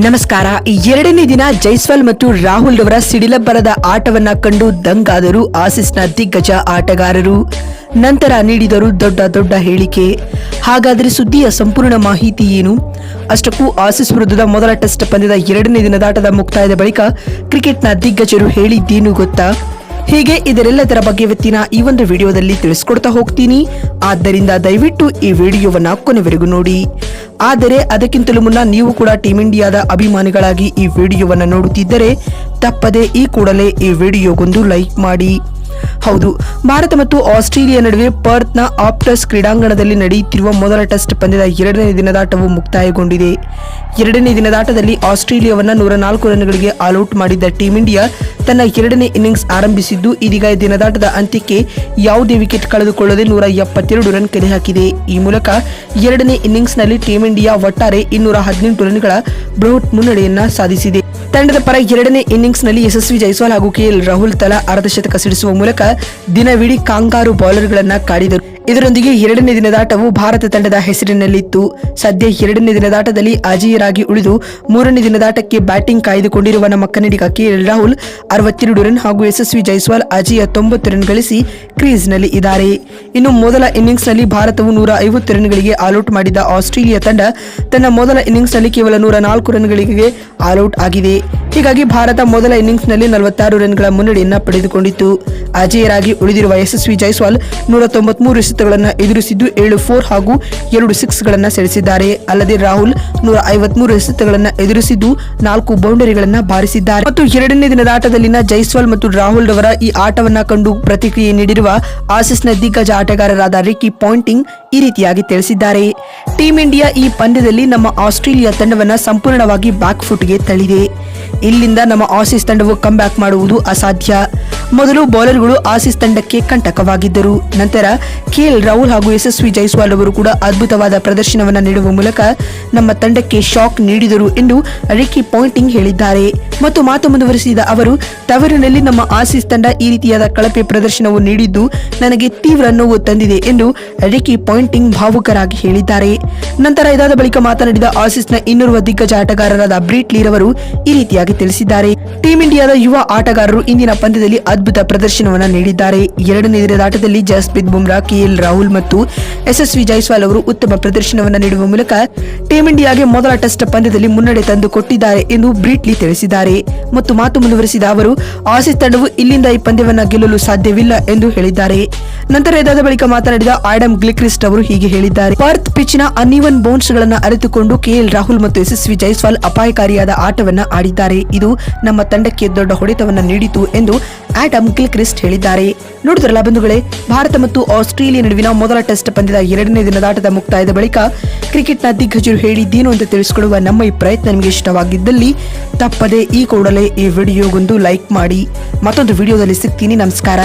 ನಮಸ್ಕಾರ. ಎರಡನೇ ದಿನ ಜೈಸ್ವಾಲ್ ಮತ್ತು ರಾಹುಲ್ ರವರ ಸಿಡಿಲಬ್ಬರದ ಆಟವನ್ನ ಕಂಡು ದಂಗಾದರು ಆಸೀಸ್ನ ದಿಗ್ಗಜ ಆಟಗಾರರು. ನಂತರ ನೀಡಿದರು ದೊಡ್ಡ ದೊಡ್ಡ ಹೇಳಿಕೆ. ಹಾಗಾದರೆ ಸುದ್ದಿಯ ಸಂಪೂರ್ಣ ಮಾಹಿತಿ ಏನು? ಅಷ್ಟಕ್ಕೂ ಆಸಿಸ್ ವಿರುದ್ಧದ ಮೊದಲ ಟೆಸ್ಟ್ ಪಂದ್ಯದ ಎರಡನೇ ದಿನದ ಆಟದ ಮುಕ್ತಾಯದ ಬಳಿಕ ಕ್ರಿಕೆಟ್ನ ದಿಗ್ಗಜರು ಹೇಳಿದ್ದೇನು ಗೊತ್ತಾ? ಹೀಗೆ ಇದರೆಲ್ಲದರ ಬಗ್ಗೆ ಇವತ್ತಿನ ಈ ಒಂದು ವಿಡಿಯೋದಲ್ಲಿ ತಿಳಿಸ್ಕೊಡ್ತಾ ಹೋಗ್ತೀನಿ. ಆದ್ದರಿಂದ ದಯವಿಟ್ಟು ಈ ವಿಡಿಯೋವನ್ನು ಕೊನೆವರೆಗೂ ನೋಡಿ. ಆದರೆ ಅದಕ್ಕಿಂತಲೂ ಮುನ್ನ ನೀವು ಕೂಡ ಟೀಂ ಇಂಡಿಯಾದ ಅಭಿಮಾನಿಗಳಾಗಿ ಈ ವಿಡಿಯೋವನ್ನು ನೋಡುತ್ತಿದ್ದರೆ ತಪ್ಪದೆ ಈ ಕೂಡಲೇ ಈ ವಿಡಿಯೋಗೊಂದು ಲೈಕ್ ಮಾಡಿ. ಹೌದು, ಭಾರತ ಮತ್ತು ಆಸ್ಟ್ರೇಲಿಯಾ ನಡುವೆ ಪರ್ತ್ನ ಆಪ್ಟಸ್ ಕ್ರೀಡಾಂಗಣದಲ್ಲಿ ನಡೆಯುತ್ತಿರುವ ಮೊದಲ ಟೆಸ್ಟ್ ಪಂದ್ಯದ ಎರಡನೇ ದಿನದಾಟವು ಮುಕ್ತಾಯಗೊಂಡಿದೆ. ಎರಡನೇ ದಿನದಾಟದಲ್ಲಿ ಆಸ್ಟ್ರೇಲಿಯಾವನ್ನು ನೂರ ನಾಲ್ಕು ರನ್ಗಳಿಗೆ ಆಲ್ಔಟ್ ಮಾಡಿದ್ದ ಟೀಂ ಇಂಡಿಯಾ ತನ್ನ ಎರಡನೇ ಇನ್ನಿಂಗ್ಸ್ ಆರಂಭಿಸಿದ್ದು, ಇದೀಗ ದಿನದಾಟದ ಅಂತ್ಯಕ್ಕೆ ಯಾವುದೇ ವಿಕೆಟ್ ಕಳೆದುಕೊಳ್ಳದೆ ನೂರ ಎಪ್ಪತ್ತೆರಡು ರನ್ ಕಲೆ ಹಾಕಿದೆ. ಈ ಮೂಲಕ ಎರಡನೇ ಇನ್ನಿಂಗ್ಸ್ನಲ್ಲಿ ಟೀಂ ಇಂಡಿಯಾ ಒಟ್ಟಾರೆ ಇನ್ನೂರ ಹದಿನೆಂಟು ರನ್ಗಳ ಬೃಹತ್ ಮುನ್ನಡೆಯನ್ನ ಸಾಧಿಸಿದೆ. ತಂಡದ ಪರ ಎರಡನೇ ಇನ್ನಿಂಗ್ಸ್ನಲ್ಲಿ ಯಶಸ್ವಿ ಜೈಸ್ವಾಲ್ ಹಾಗೂ ಕೆಎಲ್ ರಾಹುಲ್ ತಲಾ ಅರ್ಧಶತಕ ಸಿಡಿಸುವ ಮೂಲಕ ದಿನವಿಡೀ ಕಾಂಗಾರು ಬೌಲರ್ಗಳನ್ನ ಕಾಡಿದರು. ಇದರೊಂದಿಗೆ ಎರಡನೇ ದಿನದಾಟವು ಭಾರತ ತಂಡದ ಹೆಸರಿನಲ್ಲಿತ್ತು. ಸದ್ಯ ಎರಡನೇ ದಿನದಾಟದಲ್ಲಿ ಅಜೇಯರಾಗಿ ಉಳಿದು ಮೂರನೇ ದಿನದಾಟಕ್ಕೆ ಬ್ಯಾಟಿಂಗ್ ಕಾಯ್ದುಕೊಂಡಿರುವ ನಮ್ಮ ಕನ್ನಡಿಗ ಕೆಎಲ್ ರಾಹುಲ್ ಅರವತ್ತೆರಡು ರನ್ ಹಾಗೂ ಯಶಸ್ವಿ ಜೈಸ್ವಾಲ್, ಅಜೇಯ ತೊಂಬತ್ತು ರನ್ ಗಳಿಸಿ ಕ್ರೀಸ್ನಲ್ಲಿ ಇದ್ದಾರೆ. ಇನ್ನು ಮೊದಲ ಇನ್ನಿಂಗ್ಸ್ನಲ್ಲಿ ಭಾರತವು ನೂರ ಐವತ್ತು ರನ್ಗಳಿಗೆ ಆಲ್ಔಟ್ ಮಾಡಿದ ಆಸ್ಟ್ರೇಲಿಯಾ ತಂಡ ತನ್ನ ಮೊದಲ ಇನ್ನಿಂಗ್ಸ್ನಲ್ಲಿ ಕೇವಲ ನೂರ ನಾಲ್ಕು ರನ್ಗಳಿಗೆ ಆಲ್ಔಟ್ ಆಗಿದೆ. ಹೀಗಾಗಿ ಭಾರತ ಮೊದಲ ಇನ್ನಿಂಗ್ಸ್ನಲ್ಲಿ ನಲವತ್ತಾರು ರನ್ಗಳ ಮುನ್ನಡೆಯನ್ನ ಪಡೆದುಕೊಂಡಿತ್ತು. ಅಜೇಯರಾಗಿ ಉಳಿದಿರುವ ಯಶಸ್ವಿ ಜೈಸ್ವಾಲ್ ನೂರ ತೊಂಬತ್ಮೂರು ಎಸೆತಗಳನ್ನು ಎದುರಿಸಿದ್ದು ಏಳು ಫೋರ್ ಹಾಗೂ ಎರಡು ಸಿಕ್ಸ್ಗಳನ್ನು ಸೆಳೆಸಿದ್ದಾರೆ. ಅಲ್ಲದೆ ರಾಹುಲ್ ನೂರ ಐವತ್ಮೂರು ಎಸೆತಗಳನ್ನು ಎದುರಿಸಿದ್ದು ನಾಲ್ಕು ಬೌಂಡರಿಗಳನ್ನು ಬಾರಿಸಿದ್ದಾರೆ. ಮತ್ತು ಎರಡನೇ ದಿನದ ಆಟದಲ್ಲಿನ ಜೈಸ್ವಾಲ್ ಮತ್ತು ರಾಹುಲ್ ರವರ ಈ ಆಟವನ್ನು ಕಂಡು ಪ್ರತಿಕ್ರಿಯೆ ನೀಡಿರುವ ಆಸಿಸ್ನ ದಿಗ್ಗಜ ಆಟಗಾರರಾದ ರಿಕಿ ಪಾಯಿಂಟಿಂಗ್ ಈ ರೀತಿಯಾಗಿ ತಿಳಿಸಿದ್ದಾರೆ. ಟೀಂ ಇಂಡಿಯಾ ಈ ಪಂದ್ಯದಲ್ಲಿ ನಮ್ಮ ಆಸ್ಟ್ರೇಲಿಯಾ ತಂಡವನ್ನು ಸಂಪೂರ್ಣವಾಗಿ ಬ್ಯಾಕ್ ಫುಟ್ಗೆ ತಳ್ಳಿದೆ. ಇಲ್ಲಿಂದ ನಮ್ಮ ಆಸೀಸ್ ತಂಡವು ಕಮ್ ಬ್ಯಾಕ್ ಮಾಡುವುದು ಅಸಾಧ್ಯ. ಮೊದಲು ಬೌಲರ್ಗಳು ಆಸೀಸ್ ತಂಡಕ್ಕೆ ಕಂಟಕವಾಗಿದ್ದರು. ನಂತರ ಕೆಎಲ್ ರಾಹುಲ್ ಹಾಗೂ ಯಶಸ್ವಿ ಜೈಸ್ವಾಲ್ ಅವರು ಕೂಡ ಅದ್ಭುತವಾದ ಪ್ರದರ್ಶನವನ್ನು ನೀಡುವ ಮೂಲಕ ನಮ್ಮ ತಂಡಕ್ಕೆ ಶಾಕ್ ನೀಡಿದರು ಎಂದು ರಿಕಿ ಪಾಯಿಂಟಿಂಗ್ ಹೇಳಿದ್ದಾರೆ. ಮತ್ತು ಮಾತು ಮುಂದುವರೆಸಿದ ಅವರು, ತವರಿನಲ್ಲಿ ನಮ್ಮ ಆಸೀಸ್ ತಂಡ ಈ ರೀತಿಯಾದ ಕಳಪೆ ಪ್ರದರ್ಶನವು ನೀಡಿದ್ದು ನನಗೆ ತೀವ್ರ ನೋವು ತಂದಿದೆ ಎಂದು ರಿಕಿ ಪಾಯಿಂಟಿಂಗ್ ಭಾವುಕರಾಗಿ ಹೇಳಿದ್ದಾರೆ. ನಂತರ ಇದಾದ ಬಳಿಕ ಮಾತನಾಡಿದ ಆಸೀಸ್ನ ಇನ್ನೋರ್ವ ದಿಗ್ಗಜ ಆಟಗಾರರಾದ ಬ್ರೀಟ್ ಅವರು ಈ ರೀತಿಯಾಗಿ ತಿಳಿಸಿದ್ದಾರೆ. ಟೀಂ ಇಂಡಿಯಾದ ಯುವ ಆಟಗಾರರು ಇಂದಿನ ಪಂದ್ಯದಲ್ಲಿ ಅದ್ಭುತ ಪ್ರದರ್ಶನವನ್ನು ನೀಡಿದ್ದಾರೆ. ಎರಡನೇ ದಿನದಾಟದಲ್ಲಿ ಜಸ್ಪ್ರೀತ್ ಬುಮ್ರಾ, ಕೆಎಲ್ ರಾಹುಲ್ ಮತ್ತು ಯಶಸ್ವಿ ಜೈಸ್ವಾಲ್ ಅವರು ಉತ್ತಮ ಪ್ರದರ್ಶನವನ್ನು ನೀಡುವ ಮೂಲಕ ಟೀಂ ಇಂಡಿಯಾಗೆ ಮೊದಲ ಟೆಸ್ಟ್ ಪಂದ್ಯದಲ್ಲಿ ಮುನ್ನಡೆ ತಂದು ಕೊಟ್ಟಿದ್ದಾರೆ ಎಂದು ಬ್ರೀಟ್ಲಿ ತಿಳಿಸಿದ್ದಾರೆ. ಮತ್ತು ಮಾತು ಮುಂದುವರೆಸಿದ ಅವರು, ಆಸೀಸ್ ತಂಡವು ಇಲ್ಲಿಂದ ಈ ಪಂದ್ಯವನ್ನು ಗೆಲ್ಲಲು ಸಾಧ್ಯವಿಲ್ಲ ಎಂದು ಹೇಳಿದ್ದಾರೆ. ನಂತರ ಇದಾದ ಬಳಿಕ ಮಾತನಾಡಿದ ಆಡಮ್ ಗ್ಲಿಕ್ರಿಸ್ಟ್ ಅವರು ಹೀಗೆ ಹೇಳಿದ್ದಾರೆ. ಪರ್ತ್ ಪಿಚ್ನ ಅನ್ಇವನ್ ಬೌನ್ಸ್ಗಳನ್ನು ಅರಿತುಕೊಂಡು ಕೆಎಲ್ ರಾಹುಲ್ ಮತ್ತು ಯಶಸ್ವಿ ಜೈಸ್ವಾಲ್ ಅಪಾಯಕಾರಿಯಾದ ಆಟವನ್ನು ಆಡಿದ್ದಾರೆ. ಇದು ನಮ್ಮ ತಂಡಕ್ಕೆ ದೊಡ್ಡ ಹೊಡೆತವನ್ನು ನೀಡಿತು ಎಂದು ಆಡಮ್ ಗಿಲ್ಕ್ರಿಸ್ಟ್ ಹೇಳಿದ್ದಾರೆ. ನೋಡಿದ್ರಲ್ಲ ಬಂಧುಗಳೇ, ಭಾರತ ಮತ್ತು ಆಸ್ಟ್ರೇಲಿಯಾ ನಡುವಿನ ಮೊದಲ ಟೆಸ್ಟ್ ಪಂದ್ಯದ ಎರಡನೇ ದಿನದ ಆಟದ ಮುಕ್ತಾಯದ ಬಳಿಕ ಕ್ರಿಕೆಟ್ನ ದಿಗ್ಗಜರು ಹೇಳಿದ್ದೇನು ಅಂತ ತಿಳಿಸಿಕೊಳ್ಳುವ ನಮ್ಮ ಈ ಪ್ರಯತ್ನ ನಿಮಗೆ ಇಷ್ಟವಾಗಿದ್ದಲ್ಲಿ ತಪ್ಪದೆ ಈ ಕೂಡಲೇ ಈ ವಿಡಿಯೋಗೊಂದು ಲೈಕ್ ಮಾಡಿ. ಮತ್ತೊಂದು ವಿಡಿಯೋದಲ್ಲಿ ಸಿಗ್ತೀನಿ. ನಮಸ್ಕಾರ.